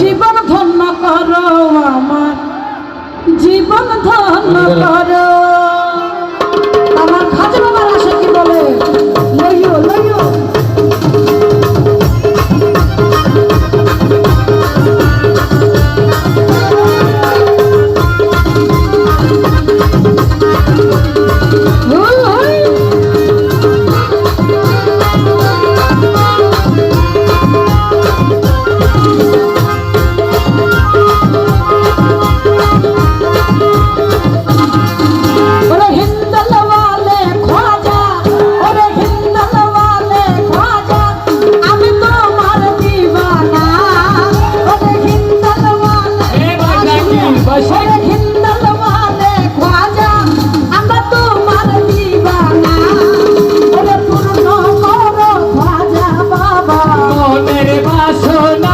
জীবন ধন্য করো আমার। জীবন ধন্য করো মনের বাসনা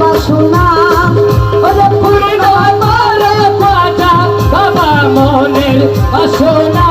বাসনা। ওরে পূর্ণ করে পাটা বাবা বাসনা।